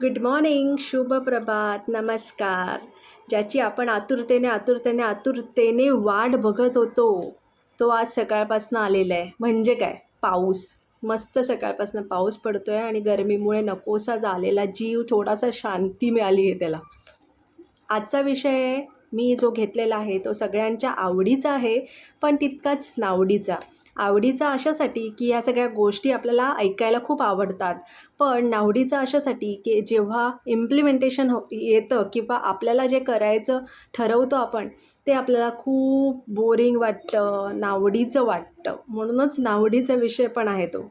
Good morning शुभ प्रभात नमस्कार ज्याची आपण आतुरतेने आतुरतेने आतुरतेने वाट बघत होतो तो आज सकाळपासून आलेला आहे. म्हणजे काय? पाऊस. मस्त सकाळपासून पाऊस पडतो आहे आणि गरमीमुळे नकोसा झालेला जीव थोडासा शांती मिळाली आहे त्याला. आजचा विषय मी जो घेतलेला आहे तो सगळ्यांच्या आवडीचा आहे पण तितकाच नावडीचा. आवडीचा अशासाठी की या सगळ्या गोष्टी आपल्याला ऐकायला खूप आवडतात. पण नावडीचा अशासाठी की जेव्हा इम्प्लिमेंटेशन हो येतं किंवा आपल्याला जे करायचं ठरवतो आपण ते आपल्याला खूप बोरिंग वाटतं नावडीचं वाटतं. म्हणूनच नावडीचा विषय पण आहे तो.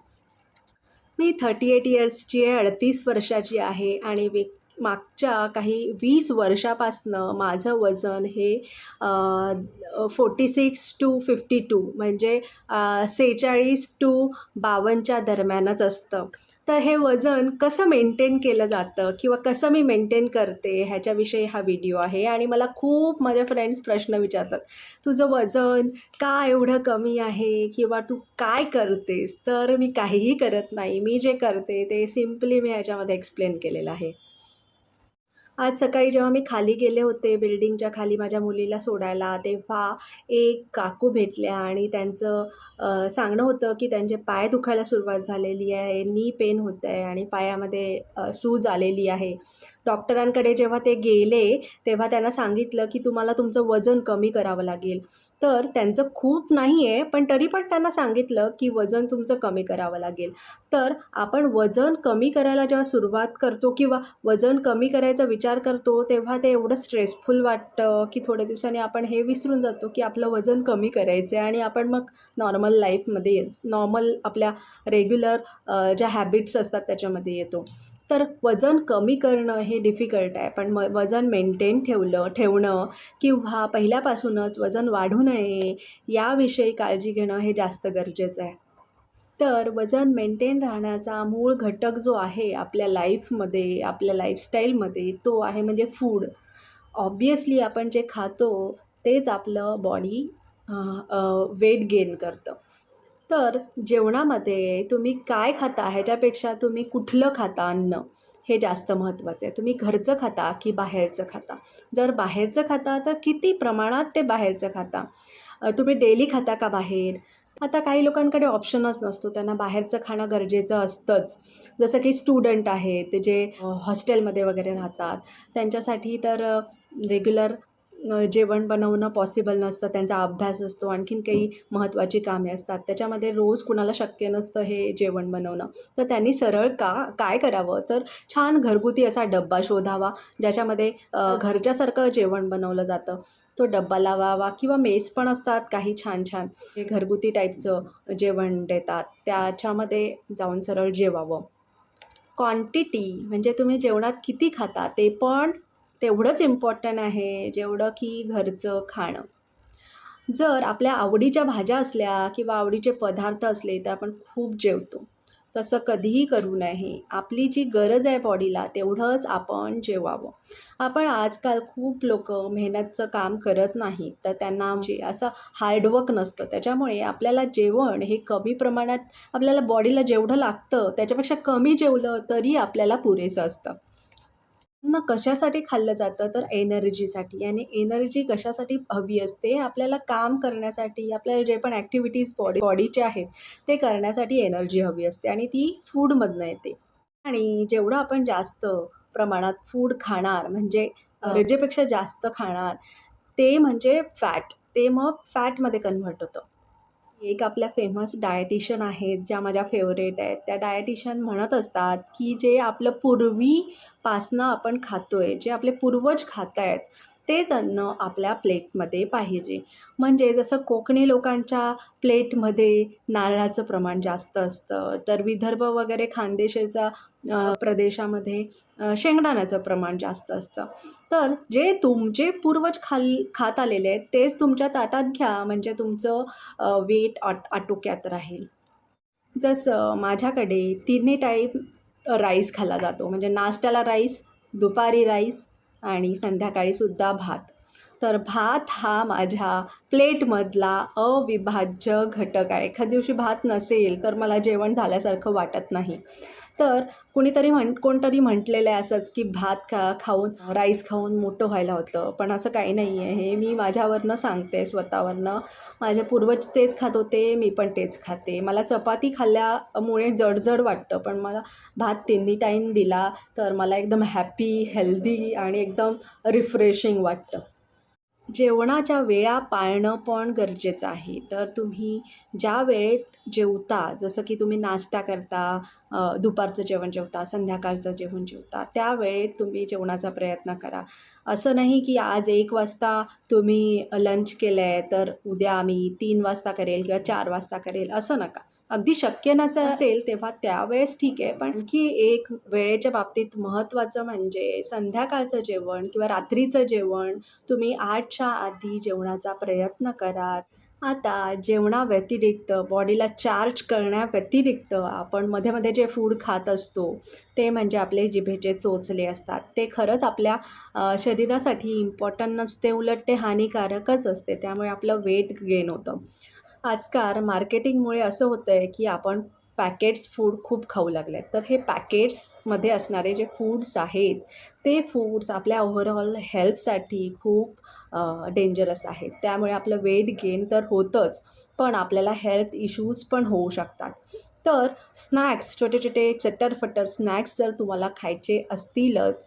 मी थर्टी एट इयर्सची आहे अडतीस वर्षाची आहे आणि वे मागच्या काही वीस वर्षापासनं माझं वजन हे forty six to fifty two म्हणजे सेहेचाळीस टू बावन्नच्या दरम्यानच असतं. तर हे वजन कसं मेंटेन केलं जातं किंवा कसं मी मेंटेन करते ह्याच्याविषयी हा व्हिडिओ आहे आणि मला खूप माझ्या फ्रेंड्स प्रश्न विचारतात तुझं वजन का एवढं कमी आहे किंवा तू काय करतेस? तर मी काहीही करत नाही. मी जे करते ते सिम्पली मी ह्याच्यामध्ये एक्सप्लेन केलेलं आहे. आज सकाळी जेव्हा मी खाली गेले होते बिल्डिंगच्या खाली माझ्या मुलीला सोडायला तेव्हा एक काकू भेटल्या आणि त्यांचं सांगणं होतं की त्यांचे पाय दुखायला सुरुवात झालेली आहे नी पेन होत आहे आणि पायामध्ये सूज आलेली आहे. डॉक्टरांकडे जेव्हा ते गेले तेव्हा त्यांना सांगितलं की तुम्हाला तुमचं वजन कमी करावं लागेल. तर त्यांचं खूप नाही आहे पण तरी पण त्यांना सांगितलं की वजन तुमचं कमी करावं लागेल. तर आपण वजन कमी करायला जेव्हा सुरुवात करतो किंवा वजन कमी करायचा विचार करतो तेव्हा ते एवढं स्ट्रेसफुल वाटतं की थोड्या दिवसांनी आपण हे विसरून जातो की आपलं वजन कमी करायचं आहे आणि आपण मग नॉर्मल लाईफमध्ये नॉर्मल आपल्या रेग्युलर ज्या हॅबिट्स असतात त्याच्यामध्ये येतो. तर वजन कमी करणं हे डिफिकल्ट आहे. पण म वजन मेंटेन ठेवलं ठेवणं किंवा पहिल्यापासूनच वजन वाढू नये याविषयी काळजी घेणं हे जास्त गरजेचं आहे. तर वजन मेंटेन राहण्याचा मूळ घटक जो आहे आपल्या लाईफमध्ये आपल्या लाईफस्टाईलमध्ये तो आहे म्हणजे फूड ऑब्वियसली आपण जे खातो तेच आपलं बॉडी वेट गेन करतं. तर जेवणामध्ये तुम्ही काय खाता? ह्याच्यापेक्षा तुम्ही कुठलं खाता अन्न? हे जास्त महत्त्वाचं आहे. तुम्ही घरचं खाता की बाहेरचं खाता? जर बाहेरचं खाता तर किती प्रमाणात ते बाहेरचं खाता? तुम्ही डेली खाता का बाहेर? आता काही लोकांकडे ऑप्शनच नसतो. त्यांना बाहेरचं खाणं गरजेचं असतंच. जसं की स्टुडंट आहेत जे हॉस्टेलमध्ये वगैरे राहतात त्यांच्यासाठी तर रेग्युलर जेवण बनवणं पॉसिबल नसतं त्यांचा अभ्यास असतो आणखीन काही महत्त्वाची कामे असतात. त्याच्यामध्ये रोज कुणाला शक्य नसतं हे जेवण बनवणं. तर त्यांनी सरळ का काय करावं? तर छान घरगुती असा डब्बा शोधावा ज्याच्यामध्ये घरच्यासारखं जेवण बनवलं जातं. तो डब्बा लावावा किंवा मेस पण असतात काही छान छान. हे घरगुती टाईपचं जेवण देतात. त्याच्यामध्ये जाऊन सरळ जेवावं. क्वांटिटी म्हणजे तुम्ही जेवणात किती खाता ते पण तेवढंच इम्पॉर्टंट आहे जेवढं की घरचं खाणं. जर आपल्या आवडीच्या भाज्या असल्या किंवा आवडीचे पदार्थ असले तर आपण खूप जेवतो. तसं कधीही करू नये. आपली जी गरज आहे बॉडीला तेवढंच आपण जेवावं. आपण आजकाल खूप लोक मेहनतचं काम करत नाही तर त्यांना म्हणजे असं हार्डवर्क नसतं. त्याच्यामुळे आपल्याला जेवण हे कमी प्रमाणात आपल्याला बॉडीला जेवढं लागतं त्याच्यापेक्षा कमी जेवलं तरी आपल्याला पुरेसं असतं. अन्न कशासाठी खाल्लं जातं तर एनर्जीसाठी आणि एनर्जी कशासाठी हवी असते आपल्याला काम करण्यासाठी आपल्याला जे पण ॲक्टिव्हिटीज बॉडी बॉडीचे आहेत ते करण्यासाठी एनर्जी हवी असते. आणि ती फूडमधनं येते. आणि जेवढं आपण जास्त प्रमाणात फूड खाणार म्हणजे गरजेपेक्षा जास्त खाणार ते म्हणजे फॅट ते मग फॅटमध्ये कन्व्हर्ट होतं. एक आपल्या फेमस डायटिशियन आहेत ज्या माझ्या फेवरेट आहेत. त्या डायटिशियन म्हणत असतात की जे आपलं पूर्वीपासनं आपण खातो आहे जे आपले पूर्वज खात आहेत तेच अन्न आपल्या प्लेटमध्ये पाहिजे. म्हणजे जसं कोकणी लोकांच्या प्लेटमध्ये नारळाचं प्रमाण जास्त असतं तर विदर्भ वगैरे खानदेशाचा प्रदेशामध्ये शेंगदाण्याचं प्रमाण जास्त असतं. तर जे तुमचे पूर्वज खाल खात आलेले आहेत तेच तुमच्या ताटात घ्या म्हणजे तुमचं वेट आट आटोक्यात राहील. जसं माझ्याकडे तिन्ही टाईप राईस खाल्ला जातो. म्हणजे नाश्त्याला राईस दुपारी राईस आणि संध्याकाळीसुद्धा भात. तर भात हा माझ्या प्लेटमधला अविभाज्य घटक आहे. एखाद दिवशी भात नसेल तर मला जेवण झाल्यासारखं वाटत नाही. तर कुणीतरी म्हण कोणतरी म्हटलेलं आहे असंच की भात खा खाऊन राईस खाऊन मोठं व्हायला होतं. पण असं काही नाही आहे. हे मी माझ्यावरनं सांगते स्वतःवरनं. माझे पूर्वज तेच खात होते मी पण तेच खाते. मला चपाती खाल्ल्यामुळे जडजड वाटतं पण मला भात तिन्ही टाईम दिला तर मला एकदम हॅपी हेल्दी आणि एकदम रिफ्रेशिंग वाटतं. जेवणाच्या वेळा पाळणं पण गरजेचं आहे. तर तुम्ही ज्या वेळेत जेवता जसं की तुम्ही नाश्ता करता दुपारचं जेवण जेवता संध्याकाळचं जेवण जेवता त्या वेळेत तुम्ही जेवणाचा प्रयत्न करा. असं नाही की आज एक वाजता तुम्ही लंच केलं आहे तर उद्या आम्ही तीन वाजता करेल किंवा चार वाजता करेल असं नका. अगदी शक्य नसं असेल तेव्हा त्यावेळेस ठीक आहे. पण आणखी एक वेळेच्या बाबतीत महत्त्वाचं म्हणजे संध्याकाळचं जेवण किंवा रात्रीचं जेवण. तुम्ही आठच्या आधी जेवणाचा प्रयत्न करा आता जेवणाव्यतिरिक्त बॉडीला चार्ज करण्याव्यतिरिक्त आपण मध्ये मध्ये जे फूड खात असतो ते म्हणजे आपले जिभेचे चोचले असतात. ते खरंच आपल्या शरीरासाठी इम्पॉर्टंट नसते उलट ते हानिकारकच असते. त्यामुळे आपलं वेट गेन होतं. आजकाल मार्केटिंगमुळे असं होतं आहे की आपण पॅकेट्स फूड खूप खाऊ लागले आहेत तर हे पॅकेट्समध्ये असणारे जे फूड्स आहेत ते फूड्स आपल्या ओव्हरऑल हेल्थसाठी खूप डेंजरस आहेत. त्यामुळे आपलं वेट गेन तर होतंच पण आपल्याला हेल्थ इश्यूज पण होऊ शकतात. तर स्नॅक्स छोटे छोटे चटरफटर स्नॅक्स जर तुम्हाला खायचे असतीलच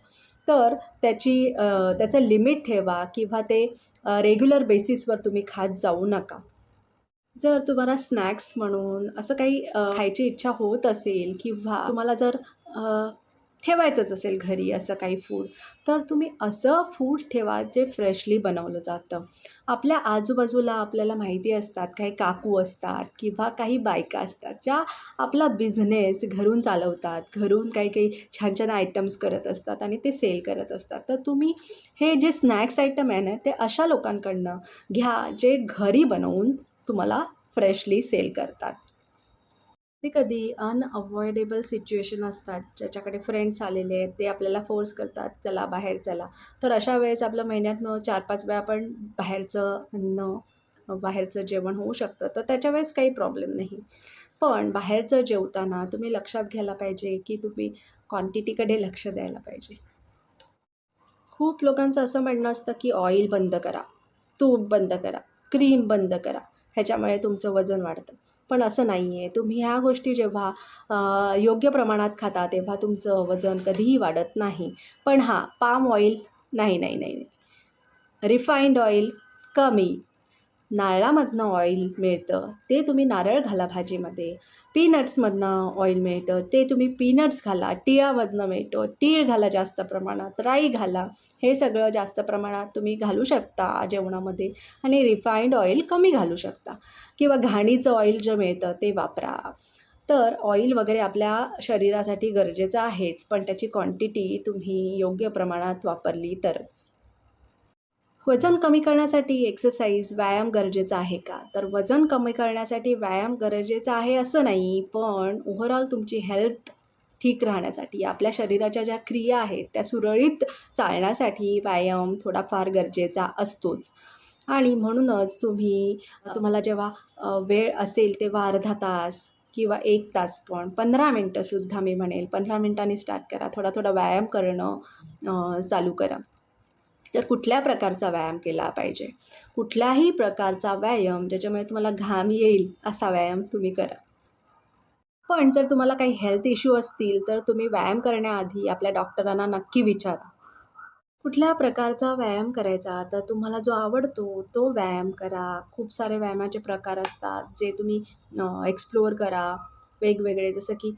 तर त्याची त्याचं लिमिट ठेवा किंवा ते रेग्युलर बेसिसवर तुम्ही खात जाऊ नका. जर तुम्हाला स्नॅक्स म्हणून असं काही खायची इच्छा होत असेल किंवा तुम्हाला जर ठेवायचंच असेल घरी असं काही फूड तर तुम्ही असं फूड ठेवा जे फ्रेशली बनवलं जातं. आपल्या आजूबाजूला आपल्याला माहिती असतात काही काकू असतात किंवा काही बायका असतात ज्या आपला बिझनेस घरून चालवतात घरून काही काही छान छान आयटम्स करत असतात आणि ते सेल करत असतात. तर तुम्ही हे जे स्नॅक्स आयटम आहे ना ते अशा लोकांकडनं घ्या जे घरी बनवून तुम्हाला फ्रेशली सेल करतात. कधी कधी अनअवॉइडेबल सिच्युएशन असतात. ज्याच्याकडे फ्रेंड्स आलेले आहेत ते आपल्याला फोर्स करतात चला बाहेर चला. तर अशा वेळेस आपलं महिन्यातनं चार पाच वेळा आपण बाहेरचं अन्न बाहेरचं जेवण होऊ शकतं. तर त्याच्या वेळेस काही प्रॉब्लेम नाही. पण बाहेरचं जेवताना तुम्ही लक्षात घ्यायला पाहिजे की तुम्ही क्वांटिटीकडे लक्ष द्यायला पाहिजे. खूप लोकांचं असं म्हणणं असतं की ऑइल बंद करा तूप बंद करा क्रीम बंद करा. ह्याच्यामुळे तुमचं वजन वाढतं. पण असं नाही आहे तुम्ही ह्या गोष्टी जेव्हा योग्य प्रमाणात खाता तेव्हा तुमचं वजन कधीही वाढत नाही. पण हां पाम ऑइल नाही नाही नाही. नाही रिफाईंड ऑइल कमी. नारळामधनं ऑइल मिळतं ते तुम्ही नारळ घाला भाजीमध्ये. पीनट्समधनं ऑइल मिळतं ते तुम्ही पीनट्स घाला तिळामधनं मिळतो. तीळ घाला जास्त प्रमाणात राई घाला. हे सगळं जास्त प्रमाणात तुम्ही घालू शकता जेवणामध्ये आणि रिफाईंड ऑइल कमी घालू शकता. किंवा घाणीचं ऑइल जे मिळतं ते वापरा. तर ऑइल वगैरे आपल्या शरीरासाठी गरजेचं आहेच पण त्याची क्वांटिटी तुम्ही योग्य प्रमाणात वापरली तरच. वजन कमी करण्यासाठी एक्सरसाइज व्यायाम गरजेचा आहे का? तर वजन कमी करण्यासाठी व्यायाम गरजेचा आहे असं नाही पण ओव्हरऑल तुमची हेल्थ ठीक राहण्यासाठी आपल्या शरीराच्या ज्या क्रिया आहेत त्या सुरळीत चालण्यासाठी व्यायाम थोडाफार गरजेचा असतोच. आणि म्हणूनच तुम्ही तुम्हाला जेव्हा वेळ असेल तेव्हा अर्धा तास किंवा एक तास पण पंधरा मिनटंसुद्धा मी म्हणेल पंधरा मिनटांनी स्टार्ट करा थोडा थोडा व्यायाम करणं चालू करा. तर कुठल्या प्रकारचा व्यायाम केला पाहिजे? कुठल्याही प्रकारचा व्यायाम ज्याच्यामुळे तुम्हाला घाम येईल असा व्यायाम तुम्ही करा. पण जर तुम्हाला काही हेल्थ इश्यू असतील तर तुम्ही व्यायाम करण्याआधी आपल्या डॉक्टरांना नक्की विचारा. कुठल्या प्रकारचा व्यायाम करायचा? तर तुम्हाला जो आवडतो तो व्यायाम करा. खूप सारे व्यायामाचे प्रकार असतात जे तुम्ही एक्सप्लोअर करा. वेगवेगळे जसं की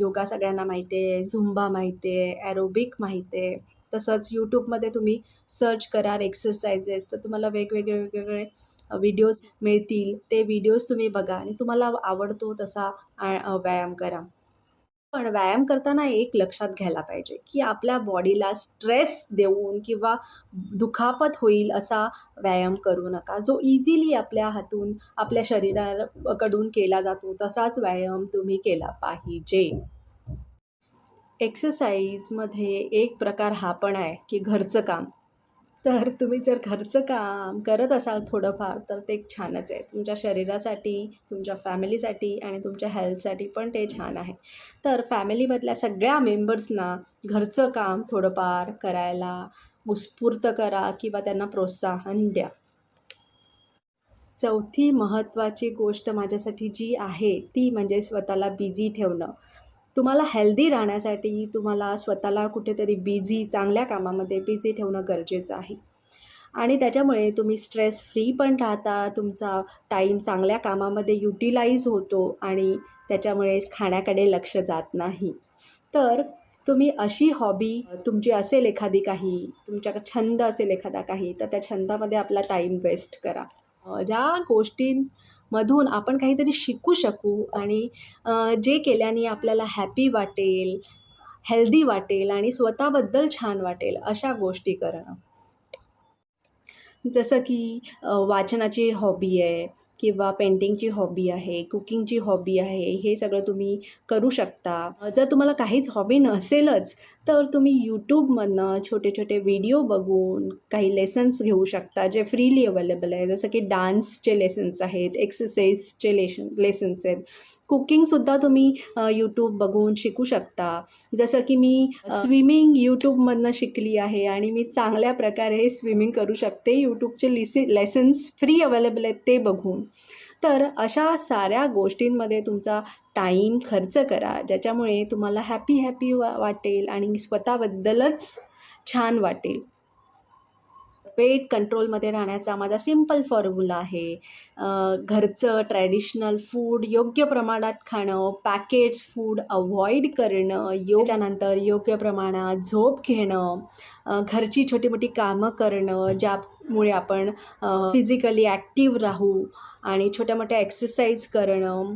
योगा सगळ्यांना माहिती आहे झुंबा माहिती आहे ॲरोबिक माहिती आहे. तसंच यूट्यूबमध्ये तुम्ही सर्च करा एक्सरसाइजेस तर तुम्हाला वेगवेगळे वेगवेगळे व्हिडिओज मिळतील. ते व्हिडिओज तुम्ही बघा आणि तुम्हाला आवडतो तसा व्यायाम करा. पण व्यायाम करताना एक लक्षात घ्यायला पाहिजे की आपल्या बॉडीला स्ट्रेस देऊन किंवा दुखापत होईल असा व्यायाम करू नका. जो इझिली आपल्या हातून आपल्या शरीराकडून केला जातो तसाच व्यायाम तुम्ही केला पाहिजे. एक्सरसाइजमध्ये एक प्रकार हा पण आहे की घरचं काम. तर तुम्ही जर घरचं काम करत असाल थोडंफार तर ते छानच आहे. तुमच्या शरीरासाठी तुमच्या फॅमिलीसाठी आणि तुमच्या हेल्थसाठी पण ते छान आहे. तर फॅमिलीमधल्या सगळ्या मेंबर्सना घरचं काम थोडंफार करायला उत्स्फूर्त करा किंवा त्यांना प्रोत्साहन द्या. चौथी महत्त्वाची गोष्ट माझ्यासाठी जी आहे ती म्हणजे स्वतःला बिझी ठेवणं. तुम्हाला हेल्दी राहण्यासाठी तुम्हाला स्वतःला कुठेतरी बिझी चांगल्या कामामध्ये बिझी ठेवणं गरजेचं आहे. आणि त्याच्यामुळे तुम्ही स्ट्रेस फ्री पण राहता तुमचा टाईम चांगल्या कामामध्ये युटिलाइज होतो आणि त्याच्यामुळे खाण्याकडे लक्ष जात नाही. तर तुम्ही अशी हॉबी तुमची असेल एखादी काही तुमच्याकडे छंद असेल एखादा काही तर त्या छंदामध्ये आपला टाईम वेस्ट करा. ज्या गोष्टी मधून आपण काहीतरी शिकू शकू आणि जे केल्याने आपल्याला हॅपी वाटेल हेल्दी वाटेल आणि स्वतःबद्दल छान वाटेल अशा गोष्टी करणं. जसं की वाचनाची हॉबी आहे किंवा पेंटिंगची हॉबी आहे कुकिंगची हॉबी आहे हे सगळं तुम्ही करू शकता. जर तुम्हाला काहीच हॉबी नसेलच तर तुम्ही यूट्यूबमधनं छोटे छोटे व्हिडिओ बघून काही लेसन्स घेऊ शकता जे फ्रीली अवेलेबल आहे. जसं की डान्सचे लेसन्स आहेत एक्सरसाइजचे लेशन लेसन्स आहेत. कुकिंगसुद्धा तुम्ही यूट्यूब बघून शिकू शकता. जसं की मी स्विमिंग यूट्यूबमधनं शिकली आहे आणि मी चांगल्या प्रकारे स्विमिंग करू शकते. यूट्यूबचे लिसे लेसन्स फ्री अवेलेबल आहेत ते बघून. तर अशा साऱ्या गोष्टींमध्ये तुमचा टाईम खर्च करा ज्याच्यामुळे तुम्हाला हॅपी हॅपी वा वाटेल आणि स्वतःबद्दलच छान वाटेल. वेट कंट्रोलमध्ये राहण्याचा माझा सिंपल फॉर्म्युला आहे. घरचं ट्रॅडिशनल फूड योग्य प्रमाणात खाणं पॅकेज फूड अवॉइड करणं योग त्यानंतर योग्य प्रमाणात झोप घेणं घरची छोटी मोठी कामं करणं ज्यामुळे आपण फिजिकली ॲक्टिव्ह राहू आणि छोट्या मोठ्या एक्सरसाइज करणं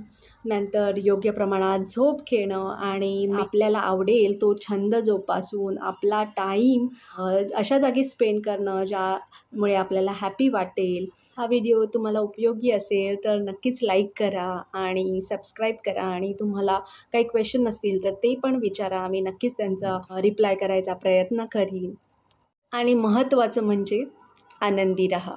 नंतर योग्य प्रमाणात झोप घेणं आणि आपल्याला आवडेल तो छंद जोपासून आपला टाईम अशा जागी स्पेंड करणं ज्यामुळे आपल्याला हॅपी वाटेल. हा व्हिडिओ तुम्हाला उपयोगी असेल तर नक्कीच लाईक करा आणि सबस्क्राईब करा आणि तुम्हाला काही क्वेश्चन असतील तर ते पण विचारा. मी नक्कीच त्यांचा रिप्लाय करायचा प्रयत्न करीन. आणि महत्त्वाचं म्हणजे आनंदी रहा.